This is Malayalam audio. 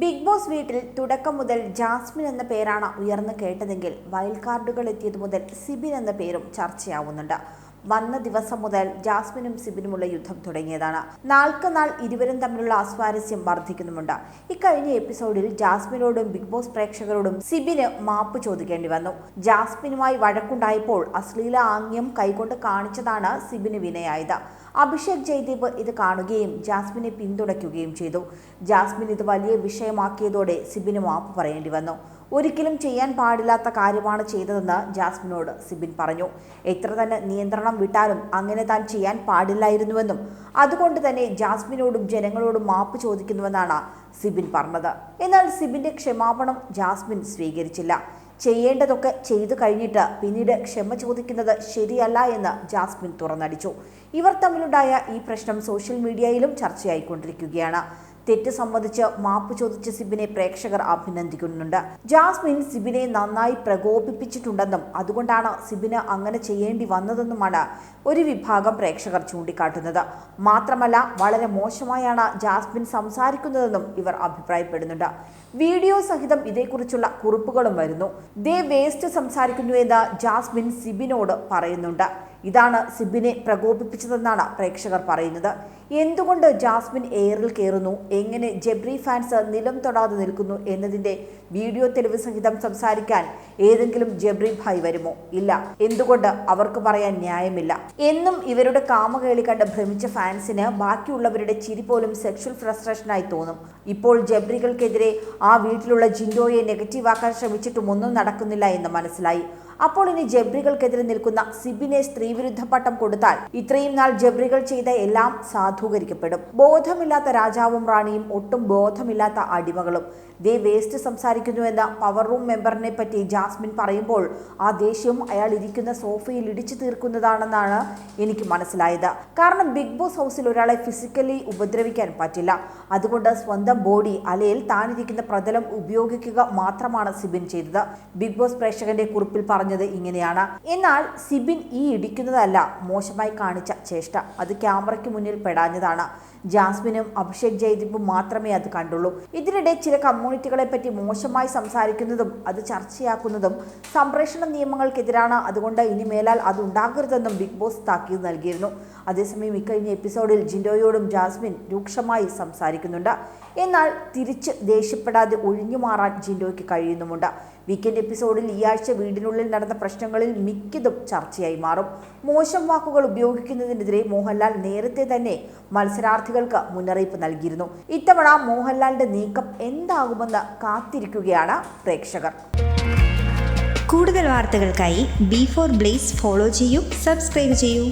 ബിഗ് ബോസ് വീട്ടിൽ തുടക്കം മുതൽ ജാസ്മിൻ എന്ന പേരാണ് ഉയർന്നു കേട്ടതെങ്കിൽ വൈൽഡ് കാർഡുകൾ എത്തിയത് മുതൽ സിബിൻ എന്ന പേരും ചർച്ചയാവുന്നുണ്ട്. വന്ന ദിവസം മുതൽ ജാസ്മിനും സിബിനുമുള്ള യുദ്ധം തുടങ്ങിയതാണ്. നാൾക്ക് നാൾ ഇരുവരും തമ്മിലുള്ള അസ്വാരസ്യം വർദ്ധിക്കുന്നുമുണ്ട്. ഇക്കഴിഞ്ഞ എപ്പിസോഡിൽ ജാസ്മിനോടും ബിഗ് ബോസ് പ്രേക്ഷകരോടും സിബിന് മാപ്പ് ചോദിക്കേണ്ടി വന്നു. ജാസ്മിനുമായി വഴക്കുണ്ടായപ്പോൾ അശ്ലീല ആംഗ്യം കൈകൊണ്ട് കാണിച്ചതാണ് സിബിന് വിനയായത്. അഭിഷേക് ജയ്ദീപ് ഇത് കാണുകയും ജാസ്മിനെ പിന്തുണയ്ക്കുകയും ചെയ്തു. ജാസ്മിൻ ഇത് വലിയ വിഷയമാക്കിയതോടെ സിബിന് മാപ്പ് പറയേണ്ടി വന്നു. ഒരിക്കലും ചെയ്യാൻ പാടില്ലാത്ത കാര്യമാണ് ചെയ്തതെന്ന് ജാസ്മിനോട് സിബിൻ പറഞ്ഞു. എത്ര തന്നെ നിയന്ത്രണം വിട്ടാലും അങ്ങനെ താൻ ചെയ്യാൻ പാടില്ലായിരുന്നുവെന്നും അതുകൊണ്ട് തന്നെ ജാസ്മിനോടും ജനങ്ങളോടും മാപ്പ് ചോദിക്കുന്നുവെന്നാണ് സിബിൻ പറഞ്ഞത്. എന്നാൽ സിബിന്റെ ക്ഷമാപണം ജാസ്മിൻ സ്വീകരിച്ചില്ല. ചെയ്യേണ്ടതൊക്കെ ചെയ്തു കഴിഞ്ഞിട്ട് പിന്നീട് ക്ഷമ ചോദിക്കുന്നത് ശരിയല്ല എന്ന് ജാസ്മിൻ തുറന്നടിച്ചു. ഇവർ തമ്മിലുണ്ടായ ഈ പ്രശ്നം സോഷ്യൽ മീഡിയയിലും ചർച്ചയായിക്കൊണ്ടിരിക്കുകയാണ്. തെറ്റ് സംബന്ധിച്ച് മാപ്പ് ചോദിച്ച സിബിനെ പ്രേക്ഷകർ അഭിനന്ദിക്കുന്നുണ്ട്. ജാസ്മിൻ സിബിനെ നന്നായി പ്രകോപിപ്പിച്ചിട്ടുണ്ടെന്നും അതുകൊണ്ടാണ് സിബിന് അങ്ങനെ ചെയ്യേണ്ടി വന്നതെന്നുമാണ് ഒരു വിഭാഗം പ്രേക്ഷകർ ചൂണ്ടിക്കാട്ടുന്നത്. മാത്രമല്ല വളരെ മോശമായാണ് ജാസ്മിൻ സംസാരിക്കുന്നതെന്നും ഇവർ അഭിപ്രായപ്പെടുന്നുണ്ട്. വീഡിയോ സഹിതം ഇതേക്കുറിച്ചുള്ള കുറിപ്പുകളും വരുന്നു. ദേ വേസ്റ്റ് സംസാരിക്കുന്നു എന്ന് ജാസ്മിൻ സിബിനോട് പറയുന്നുണ്ട്. ഇതാണ് സിബിനെ പ്രകോപിപ്പിച്ചതെന്നാണ് പ്രേക്ഷകർ പറയുന്നത്. എന്തുകൊണ്ട് ജാസ്മിൻ എയറിൽ കയറുന്നു? എങ്ങനെ ജബ്രി ഫാൻസ് നിലം തൊടാതെ നിൽക്കുന്നു എന്നതിന്റെ വീഡിയോ തെളിവ് സഹിതം സംസാരിക്കാൻ ഏതെങ്കിലും ജബ്രി ഭായ് വരുമോ? ഇല്ല. എന്തുകൊണ്ട് അവർക്ക് പറയാൻ ന്യായമില്ല. എന്നും ഇവരുടെ കാമകേളി കണ്ട് ഭ്രമിച്ച ഫാൻസിന് ബാക്കിയുള്ളവരുടെ ചിരി പോലും സെക്ഷൽ ഫ്രസ്ട്രേഷനായി തോന്നും. ഇപ്പോൾ ജബ്രികൾക്കെതിരെ ആ വീട്ടിലുള്ള ജിൻഡോയെ നെഗറ്റീവാക്കാൻ ശ്രമിച്ചിട്ടും ഒന്നും നടക്കുന്നില്ല എന്ന് മനസ്സിലായി. അപ്പോൾ ഇനി ജബ്രികൾക്കെതിരെ നിൽക്കുന്ന സിബിനെ സ്ത്രീവിരുദ്ധ പട്ടം കൊടുത്താൽ ഇത്രയും നാൾ ജബ്രികൾ ചെയ്ത എല്ലാം സാധൂകരിക്കപ്പെടും. ബോധമില്ലാത്ത രാജാവും റാണിയും ഒട്ടും ബോധമില്ലാത്ത അടിമകളും. ദേ വേസ്റ്റ് സംസാരിക്കുന്നുവെന്ന പവർ റൂം മെമ്പറിനെ പറ്റി ജാസ്മിൻ പറയുമ്പോൾ ആ ദേഷ്യം അയാൾ ഇരിക്കുന്ന സോഫയിൽ ഇടിച്ചു തീർക്കുന്നതാണെന്നാണ് എനിക്ക് മനസ്സിലായത്. കാരണം ബിഗ് ബോസ് ഹൗസിൽ ഒരാളെ ഫിസിക്കലി ഉപദ്രവിക്കാൻ പറ്റില്ല. അതുകൊണ്ട് സ്വന്തം ബോഡി അലയിൽ താനിരിക്കുന്ന പ്രതലം ഉപയോഗിക്കുക മാത്രമാണ് സിബിൻ ചെയ്തത്. ബിഗ് ബോസ് പ്രേക്ഷകന്റെ കുറിപ്പിൽ പറഞ്ഞത് ഇങ്ങനെയാണ്. എന്നാൽ സിബിൻ ഈ ഇടിക്കുന്നതല്ല മോശമായി കാണിച്ച ചേഷ്ട. അത് ക്യാമറയ്ക്ക് മുന്നിൽ പെടാഞ്ഞതാണ്. ജാസ്മിനും അഭിഷേക് ജയ്ദീപും മാത്രമേ അത് കണ്ടുള്ളൂ. ഇതിനിടെ ചില കമ്മ്യൂണിറ്റികളെ പറ്റി മോശമായി സംസാരിക്കുന്നതും അത് ചർച്ചയാക്കുന്നതും സംപ്രേഷണ നിയമങ്ങൾക്കെതിരാണ്. അതുകൊണ്ട് ഇനി മേലാൽ അത് ഉണ്ടാകരുതെന്നും ബിഗ് ബോസ് താക്കീത് നൽകിയിരുന്നു. അതേസമയം ഇക്കഴിഞ്ഞ എപ്പിസോഡിൽ ജിൻഡോയോടും ജാസ്മിൻ രൂക്ഷമായി സംസാരിക്കുന്നുണ്ട്. എന്നാൽ തിരിച്ച് ദേഷ്യപ്പെടാതെ ഒഴിഞ്ഞു മാറാൻ ജിൻഡോയ്ക്ക് കഴിയുന്നുമുണ്ട്. വീക്കെൻഡ് എപ്പിസോഡിൽ ഈ ആഴ്ച വീടിനുള്ളിൽ നടന്ന പ്രശ്നങ്ങളിൽ മിക്കതും ചർച്ചയായി മാറും. മോശം വാക്കുകൾ ഉപയോഗിക്കുന്നതിനെതിരെ മോഹൻലാൽ നേരത്തെ തന്നെ മത്സരാർത്ഥികൾക്ക് മുന്നറിയിപ്പ് നൽകിയിരുന്നു. ഇത്തവണ മോഹൻലാലിന്റെ നീക്കം എന്താകുമെന്ന് കാത്തിരിക്കുകയാണ് പ്രേക്ഷകർ. കൂടുതൽ വാർത്തകൾക്കായി ബി ഫോർ ബ്ലേസ് ഫോളോ ചെയ്യൂ സബ്സ്ക്രൈബ് ചെയ്യൂ.